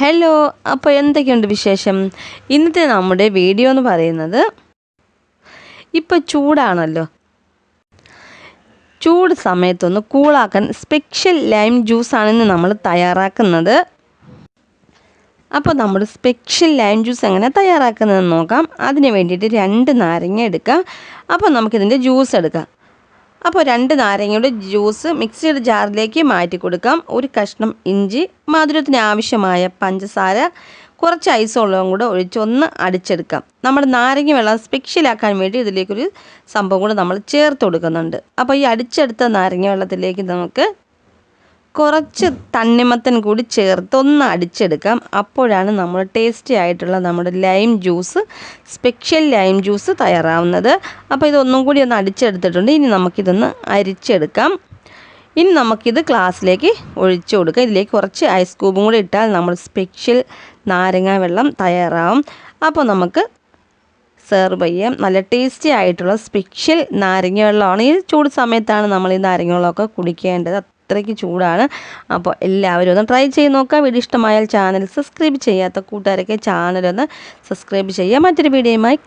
Hello അപ്പോൾ എന്തൊക്കെയുണ്ട് വിശേഷം? ഇന്നത്തെ നമ്മുടെ വീഡിയോ എന്ന് പറയുന്നത് ഇപ്പോൾ ചൂടാണല്ലോ. ചൂട് സമയത്തൊന്ന് കൂളാക്കാൻ സ്പെഷ്യൽ ലൈം ജ്യൂസാണ് ഇന്ന് നമ്മൾ തയ്യാറാക്കുന്നത്. അപ്പോൾ നമ്മൾ സ്പെഷ്യൽ ലൈം ജ്യൂസ് എങ്ങനെ തയ്യാറാക്കുന്നതെന്ന് നോക്കാം. അതിന് വേണ്ടിയിട്ട് രണ്ട് നാരങ്ങ എടുക്കാം. അപ്പോൾ നമുക്കിതിന്റെ ജ്യൂസ് എടുക്കാം. അപ്പോൾ രണ്ട് നാരങ്ങയുടെ ജ്യൂസ് മിക്സിയുടെ ജാറിലേക്ക് മാറ്റി കൊടുക്കാം. ഒരു കഷ്ണം ഇഞ്ചി മധുരത്തിന് ആവശ്യമായ പഞ്ചസാര കുറച്ച് ഐസ് വെള്ളവും കൂടെ ഒഴിച്ചൊന്ന് അടിച്ചെടുക്കാം. നമ്മുടെ നാരങ്ങ വെള്ളം സ്പെഷ്യലാക്കാൻ വേണ്ടി ഇതിലേക്കൊരു സംഭവം കൂടെ നമ്മൾ ചേർത്ത് കൊടുക്കുന്നുണ്ട്. അപ്പോൾ ഈ അടിച്ചെടുത്ത നാരങ്ങ വെള്ളത്തിലേക്ക് നമുക്ക് കുറച്ച് തണ്ണിമത്തൻ കൂടി ചേർത്ത് ഒന്ന് അടിച്ചെടുക്കാം. അപ്പോഴാണ് നമ്മൾ ടേസ്റ്റി ആയിട്ടുള്ള നമ്മുടെ lime juice special lime juice തയ്യാറാവുന്നത്. അപ്പോൾ ഇതൊന്നും കൂടി ഒന്ന് അടിച്ചെടുത്തിട്ടുണ്ട്. ഇനി നമുക്കിതൊന്ന് അരിച്ചെടുക്കാം. ഇനി നമുക്കിത് ഗ്ലാസ്സിലേക്ക് ഒഴിച്ചു കൊടുക്കാം. ഇതിലേക്ക് കുറച്ച് ഐസ് ക്യൂബും കൂടി ഇട്ടാൽ നമ്മൾ സ്പെഷ്യൽ നാരങ്ങ വെള്ളം തയ്യാറാവും. അപ്പോൾ നമുക്ക് സെർവ് ചെയ്യാം. നല്ല ടേസ്റ്റി ആയിട്ടുള്ള സ്പെഷ്യൽ നാരങ്ങ വെള്ളമാണ്. ഈ ചൂട് സമയത്താണ് നമ്മൾ ഈ നാരങ്ങ വെള്ളമൊക്കെ കുടിക്കേണ്ടത്. അത്രയ്ക്ക് ചൂടാണ്. അപ്പോൾ എല്ലാവരും ഒന്ന് ട്രൈ ചെയ്ത് നോക്കാം. വീഡിയോ ഇഷ്ടമായാൽ ചാനൽ സബ്സ്ക്രൈബ് ചെയ്യാത്ത കൂട്ടുകാരൊക്കെ ചാനലൊന്ന് സബ്സ്ക്രൈബ് ചെയ്യുക. മറ്റൊരു വീഡിയോയുമായി